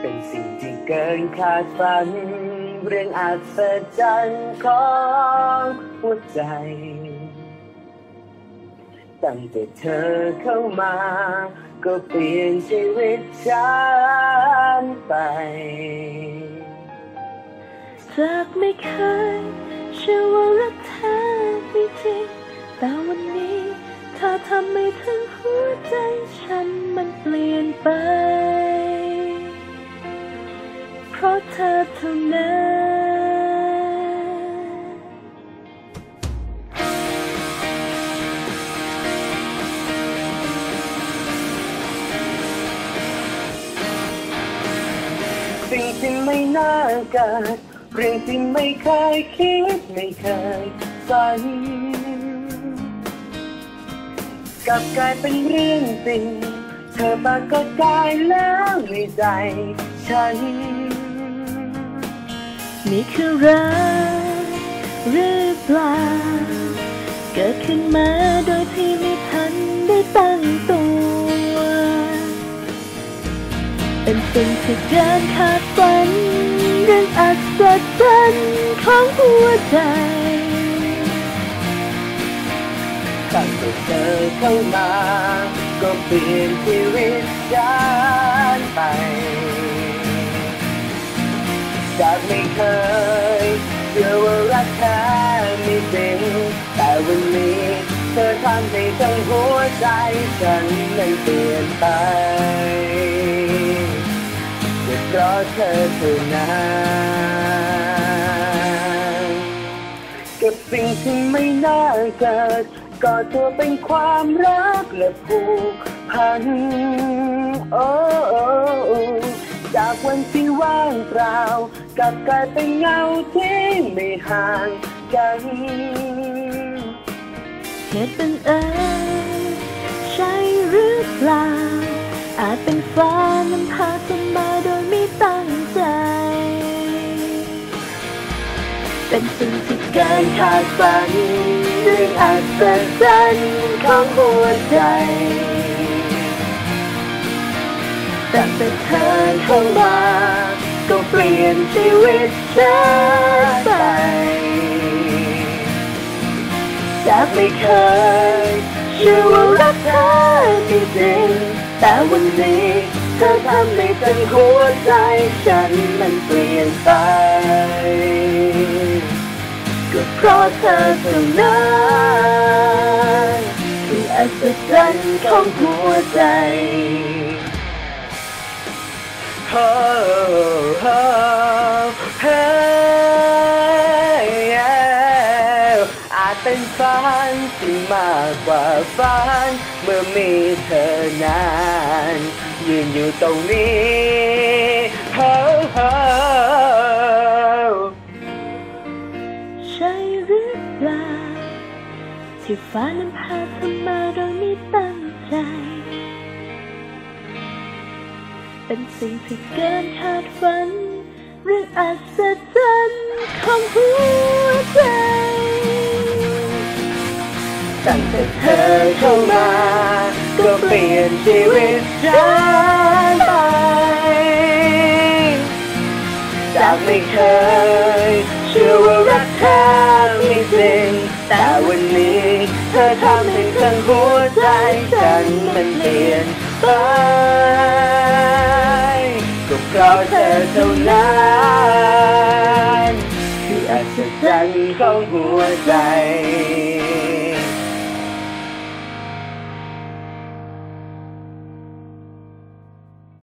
เป็นสิ่งที่เกินคาดฝัน เรื่องอัศจรรย์ของหัวใจ ตั้งแต่เธอเข้ามา ก็เปลี่ยนชีวิตฉันไป จากไม่เคยเชื่อว่ารักแท้มีจริง แต่วันนี้เธอทำให้ทั้งหัวใจฉันมันเปลี่ยนไป เพราะเธอเท่านั้นสิ่งที่ไม่น่าเกิดเรื่องที่ไม่เคยคิดไม่เคยฝันกลับกลายเป็นเรื่องจริง เธอปรากฏกายแล้วในใจฉัน นี่คือรักหรือเปล่า เกิดขึ้นมาโดยที่ไม่ทันได้ตั้งตัว เป็นสิ่งที่เกินคาดฝันเรื่องอัศจรรย์ของหัวใจตั้งแต่เธอเข้ามา ก็เปลี่ยนชีวิตฉันไป ไม่เคยเชื่อว่ารักแท้ไมีจริงแต่วันนี้เธอทำให้ทั้งหัวใจฉันนั้นเปลี่ยนไปก็เพราะเธอเท่านั้นกับสิ่งที่ไม่น่าเกิดก่อตัวเป็นความรักและผูกพันโอ้จากวันที่ว่างเปล่า กลับกลายเป็นเงาที่ไม่ห่างกันเหตุบังเอิญใช่หรือเปล่า อาจเป็นฟ้านำพาเธอมาโดยไม่ตั้งใจ เป็นสิ่งที่เกินคาดฝันเรื่องอัศจรรย์ของหัวใจแตั้งแต่เธอเข้ามา ก็เปลี่ยนชีวิตฉันไป จากไม่เคยเชื่อว่ารักเธอจริงๆแต่วันนี้เธอทำให้ทั้งหัวใจฉันมันเปลี่ยนไป ก็เพราะเธอเท่านั้นคืออัศจรรย์ของหัวใจโฝันที่มากกว่าฝันเมื่อมีเธอนานยืนอยู่ตรงนี้โอ้โอ้ใช่หรือเปล่าที่ฟ้านั้นพาเธอมาโดยไม่ตั้งใจ เป็นสิ่งที่เกินคาดฝัน เรื่องอัศจรรย์ของหัว ตั้งแต่เธอเข้ามา ก็เปลี่ยนชีวิตฉันไป จากไม่เคย เชื่อว่ารักแท้มีจริง แต่วันนี้ เธอทำให้ทั้งหัวใจฉันมันเปลี่ยนไปก็เพราะเธอเท่านั้นคืออัศจรรย์ของหัวใจ